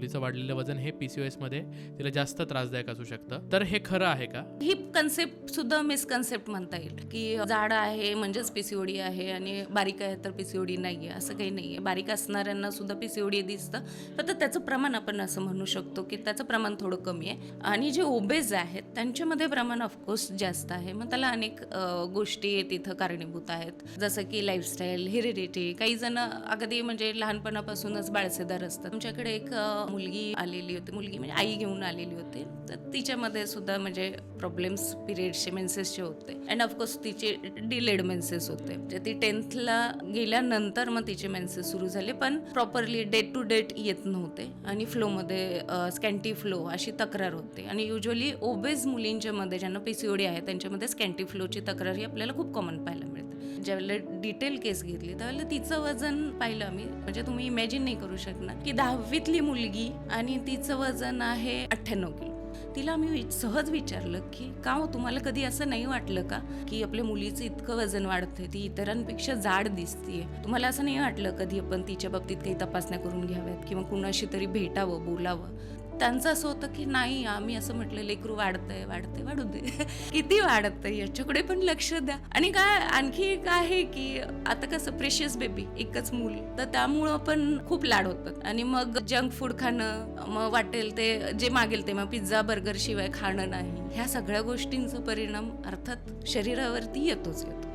मुलीचं वाढलेलं वजन हे पीसीओएसमध्ये तिला जास्त त्रासदायक असू शकतं. तर हे खरं आहे का? ही कन्सेप्ट सुद्धा मिसकन्सेप्ट म्हणता येईल की जाड आहे म्हणजेच पीसीओडी आहे आणि बारीक आहे तर पीसीओडी नाही आहे असं काही नाही आहे बारीक असणाऱ्यांना सुद्धा पीसीओडी दिसतं फक्त त्याचं प्रमाण आपण असं म्हणू शकतो की त्याचं प्रमाण थोडं कमी आहे. आणि जे ओबेज आहेत त्यांच्यामध्ये प्रमाण ऑफकोर्स जास्त आहे. मग त्याला अनेक गोष्टी तिथं कारणीभूत आहेत. जसं की लाईफस्टाईल हेरिडिटी काही जण अगदी म्हणजे लहानपणापासूनच बाळसेदार असतात. आमच्याकडे एक मुलगी आलेली होती मुलगी म्हणजे आई घेऊन आलेली होती. तर तिच्यामध्ये सुद्धा म्हणजे प्रॉब्लेम्स पिरियडचे मेन्सेसचे होते. अँड ऑफकोर्स तिचे डिलेड मेन्सेस होते. म्हणजे ती टेन्थला गेल्यानंतर मग तिचे मेन्सेस सुरू झाले पण प्रॉपरली डेट टू डेट येत नव्हते. आणि फ्लोमध्ये स्कॅन्टी फ्लो अशी तक्रार होते. आणि युजली ओबेज मुलींच्या मध्ये ज्यांना पीसीओडी आहे त्यांच्यामध्ये स्कॅन्टी फ्लोची तक्रार ही आपल्याला खूप कॉमन पाहायला मिळते. ज्यावेळेला डिटेल केस घेतली त्यावेळेला तिचं वजन पाहिलं आम्ही. म्हणजे तुम्ही इमॅजिन नाही करू शकणार की दहावीतली मुलगी आणि तिचं वजन आहे अठ्ठ्याण्णव किलो. तिला आम्ही वि- सहज विचारलं की का हो तुम्हाला कधी असं नाही वाटलं का की आपल्या मुलीचं इतकं वजन वाढतंय? ती इतरांपेक्षा जाड दिसतीये. तुम्हाला असं नाही वाटलं कधी आपण तिच्या बाबतीत काही तपासण्या करून घ्याव्यात? किंवा कुणाशी तरी भेटावं बोलावं? त्यांचं असं होतं की नाही आम्ही असं म्हटलं लेकरू वाढतंय वाढतंय वाढू दे. किती वाढतंय याच्याकडे पण लक्ष द्या. आणि काय आणखी एक आहे की आता कसं प्रेशियस बेबी एकच मूल. तर त्यामुळं पण खूप लाड होतात आणि मग जंक फूड खाणं मग वाटेल ते जे मागेल ते मग पिझ्झा बर्गर शिवाय खाणं नाही. ह्या सगळ्या गोष्टींचा परिणाम अर्थात शरीरावरती येतोच येतो.